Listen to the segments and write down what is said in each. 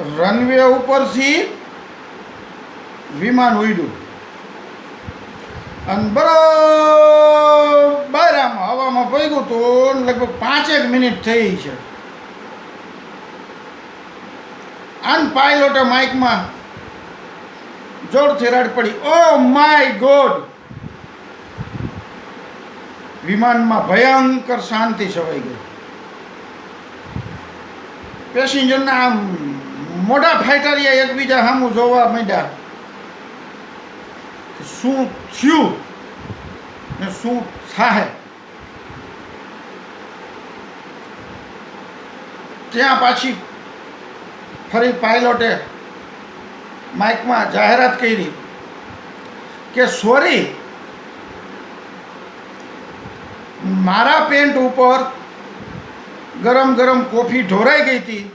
Runway ઉપરથી વિમાન ઉડ્યું. અને બરાબર આમ હવામાં પગ્યું તો લગભગ પાંચેક મિનિટ થઈ છે. આન પાયલોટે માઇકમાં જોરથી રાડ પડી. ઓ માય ગોડ વિમાનમાં ભયંકર શાંતિ છવાઈ ગઈ. પેસેન્જરના આમ મોટા ફાઇટરિયા એકબીજા સામું જોવા માંડ્યા. શું થયું ને શું થાય? ત્યાં પાછી ફરી પાયલોટે માઇકમાં જાહેરાત કરી કે, સોરી, મારા પેન્ટ ઉપર ગરમ ગરમ કોફી ઢોરાઈ ગઈ હતી.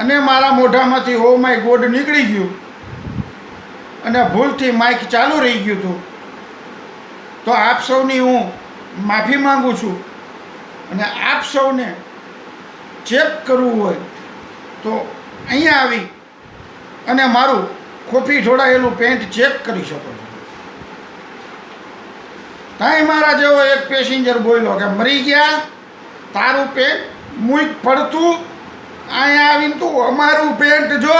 અને મારા મોઢામાંથી ઓ માય ગોડ નીકળી ગયું. અને ભૂલથી માઇક ચાલુ રહી ગયું હતું. તો આપ સૌની હું માફી માંગુ છું. અને આપ સૌને ચેક કરવું હોય તો અહીંયા આવી અને મારું કોફી ઢોળાયેલું પેન્ટ ચેક કરી શકો છો. ત્યાં મારા જેવો એક પેસેન્જર બોલ્યો કે મરી ગયા, તારું પેન્ટ મુઈ પડતું અહીંયા આવીને તું અમારું પેન્ટ જો.